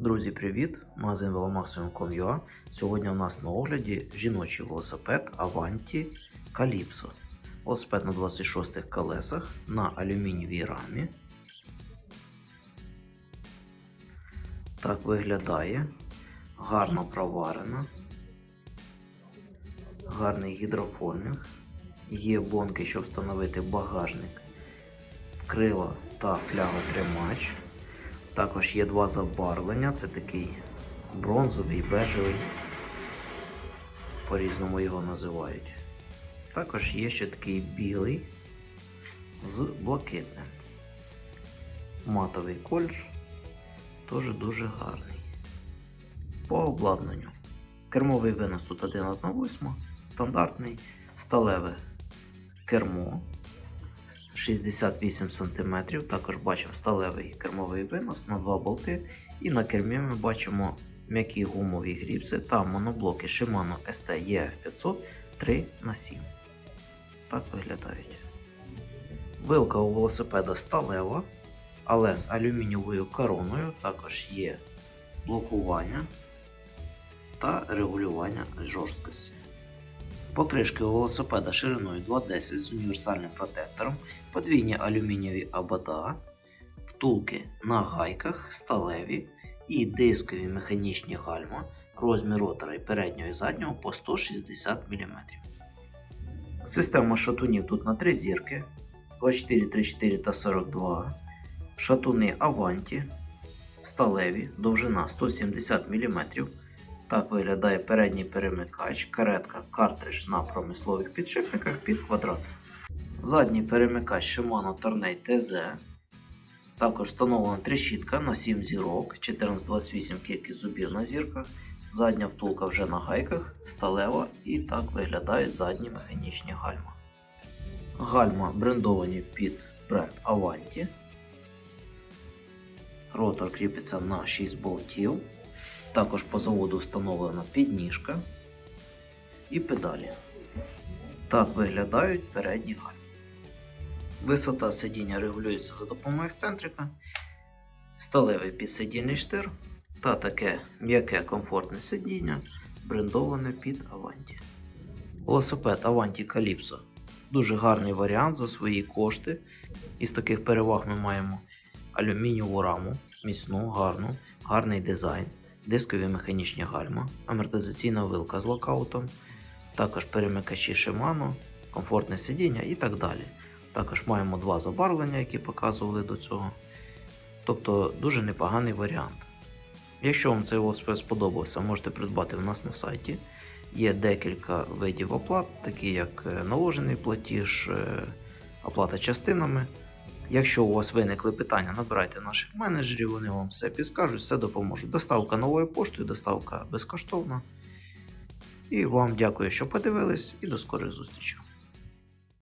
Друзі, привіт! Магазин Velomaximum.com.ua Сьогодні у нас на огляді жіночий велосипед Avanti Calypso. Велосипед на 26 колесах на алюмінієвій рамі. Так виглядає. Гарно проварена. Гарний гідрофольник. Є бонки, щоб встановити багажник, крила та фляготримач. Також є два забарвлення. Це такий бронзовий, бежевий. По-різному його називають. Також є ще такий білий з блакитним. Матовий колір. Теж дуже гарний. По обладнанню. Кермовий винос тут 1,8, стандартний, сталеве кермо. 68 см. Також бачимо сталевий кермовий винос на два болти. І на кермі ми бачимо м'які гумові гріпси та моноблоки Shimano ST EF500 3х7. Так виглядають. Вилка у велосипеда сталева, але з алюмінієвою короною. Також є блокування та регулювання жорсткості. Покришки у велосипеда шириною 2,10 з універсальним протектором, подвійні алюмінієві абада, втулки на гайках, сталеві і дискові механічні гальма, розмір ротора і переднього і заднього по 160 мм. Система шатунів тут на 3 зірки 24, 34 та 42. Шатуни Avanti, сталеві, довжина 170 мм. Так виглядає передній перемикач, каретка, картридж на промислових підшипниках під квадрат. Задній перемикач Shimano Tornei TZ. Також встановлена трещітка на 7 зірок, 1428 кількість зубів на зірках. Задня втулка вже на гайках, сталева і так виглядають задні механічні гальма. Гальма брендовані під бренд Avanti. Ротор кріпиться на 6 болтів. Також по заводу встановлена підніжка і педалі. Так виглядають передні гальми. Висота сидіння регулюється за допомогою ексцентрика, сталевий підсидільний штир та таке м'яке комфортне сидіння, брендоване під Avanti. Велосипед Avanti Calypso дуже гарний варіант за свої кошти. Із таких переваг ми маємо алюмінієву раму, міцну, гарну, гарний дизайн дискові механічні гальма, амортизаційна вилка з локаутом, також перемикачі Shimano, комфортне сидіння і так далі. Також маємо два забарвлення, які показували до цього. Тобто дуже непоганий варіант. Якщо вам цей велосипед сподобався, можете придбати в нас на сайті. Є декілька видів оплат, такі як е, наложений платіж, е, оплата частинами. Якщо у вас виникли питання, набирайте наших менеджерів, вони вам все підскажуть, все допоможуть. Доставка новою поштою, доставка безкоштовна. І вам дякую, що подивились, і до скорих зустрічей.